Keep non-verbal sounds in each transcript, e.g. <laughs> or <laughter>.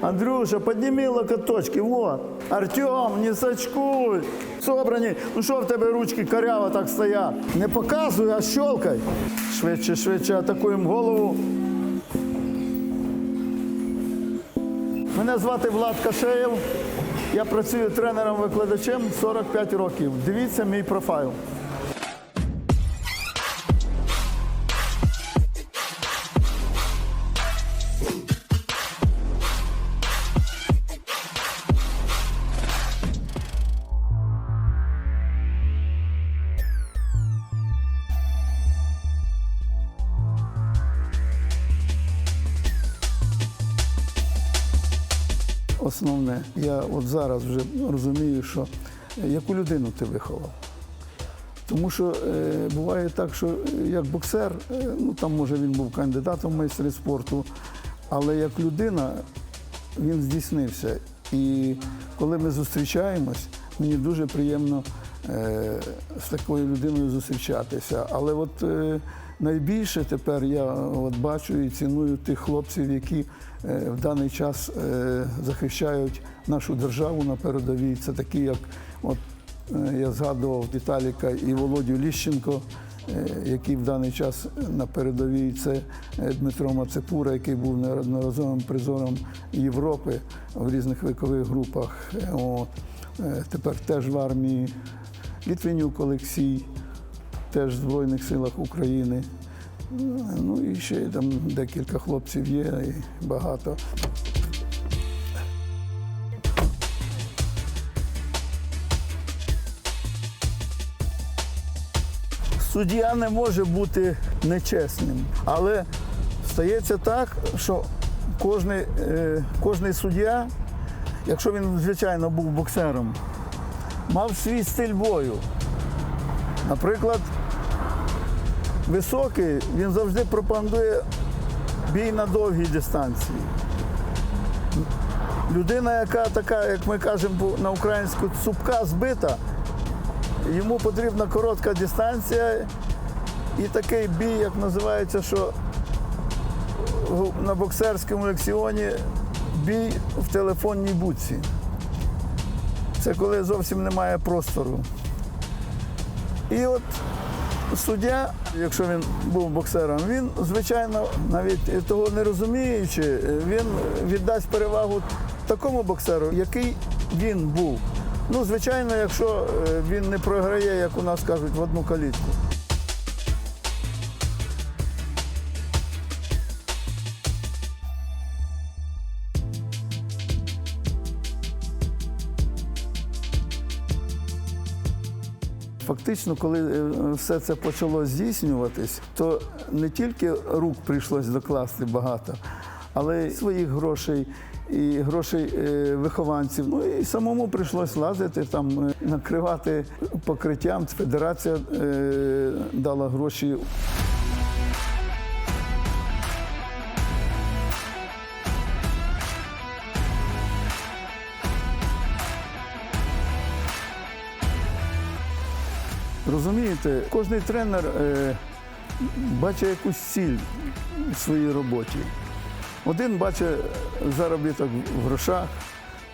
Андрюша, підніми локоточки, во. Артем, не сачкуй. Собрані. Ну що в тебе ручки коряво так стоять? Не показуй, а щелкай. Швидше, швидше атакуємо голову. Мене звати Влад Кашеєв. Я працюю тренером-викладачем 45 років. Дивіться мій профайл. Основне, я от зараз вже розумію, що яку людину ти виховав. Тому що е, буває так, що е, як боксер, е, ну там може він був кандидатом в майстри спорту, але як людина він здійснився. І коли ми зустрічаємось, мені дуже приємно е, з такою людиною зустрічатися. Але от е, найбільше тепер я от бачу і ціную тих хлопців, які е, в даний час е, захищають нашу державу на передовій. Це такі, як от Е, Я згадував Віталіка і Володю Ліщенко, які в даний час на передовій. Це Дмитро Мацепура, який був неодноразовим призором Європи в різних вікових групах. Е, Тепер теж в армії. Літвинюк Олексій, теж в Збройних силах України. Ну і ще там декілька хлопців є, і багато. Суддя не може бути нечесним, але стається так, що е, кожний суддя, якщо він, звичайно, був боксером, мав свій стиль бою. Наприклад, високий, він завжди пропагандує бій на довгій дистанції. Людина, яка така, як ми кажемо на українську, цупка збита, йому потрібна коротка дистанція і такий бій, як називається, що на боксерському лексіоні бій в телефонній будці. Це коли зовсім немає простору. І от суддя, якщо він був боксером, він, звичайно, навіть того не розуміючи, він віддасть перевагу такому боксеру, який він був. Ну, звичайно, якщо е, він не програє, як у нас кажуть, в одну калітку. Фактично, коли е, все це почало здійснюватись, то не тільки рук прийшлось докласти багато, але й своїх грошей і грошей е, вихованців. Ну і самому прийшлось лазити, там е, накривати покриттям. Федерація дала гроші. Розумієте, кожний тренер е, бачить якусь ціль в своїй роботі. Один бачить заробіток в грошах,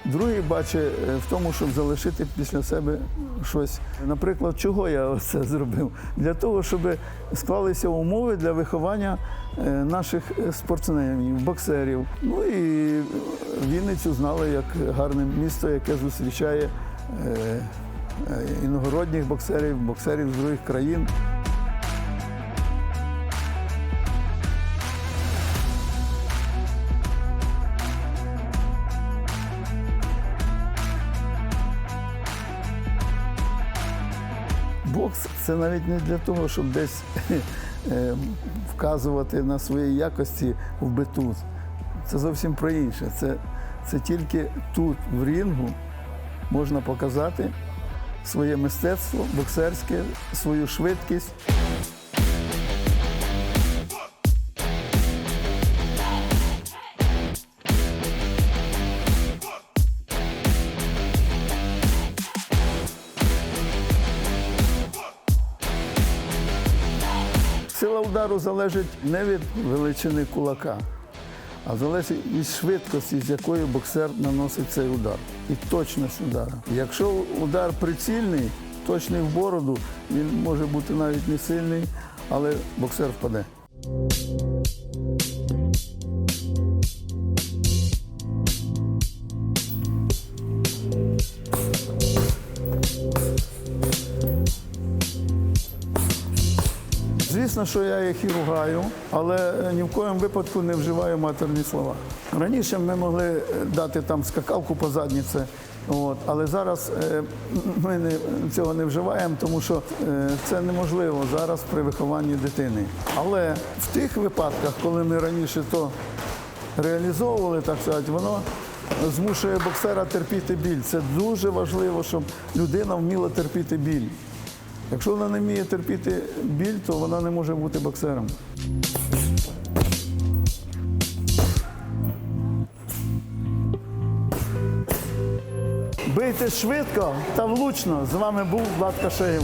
другий бачить е, в тому, щоб залишити після себе щось. Наприклад, чого я це зробив? Для того, щоб склалися умови для виховання е, наших спортсменів, боксерів. Ну і Вінницю знали як гарне місто, яке зустрічає. Е, Іногородніх боксерів, боксерів з других країн. Бокс це навіть не для того, щоб десь <laughs> е, вказувати на свої якості в биту. Це зовсім про інше. Це, це тільки тут, в рінгу, можна показати своє мистецтво, боксерське, свою швидкість. Сила удару залежить не від величини кулака, а залежить від швидкості, з якою боксер наносить цей удар. І точність удара. Якщо удар прицільний, точний в бороду, він може бути навіть не сильний, але боксер впаде. Звісно, що я їх і ругаю, але е, ні в коєму випадку не вживаю матерні слова. Раніше ми могли е, дати там скакалку по задніці, от, але зараз е, ми не, цього не вживаємо, тому що це неможливо зараз при вихованні дитини. Але в тих випадках, коли ми раніше то реалізовували, так сказати, воно змушує боксера терпіти біль. Це дуже важливо, щоб людина вміла терпіти біль. Якщо вона не вміє терпіти біль, то вона не може бути боксером. Бийте швидко та влучно. З вами був Влад Кашеєв.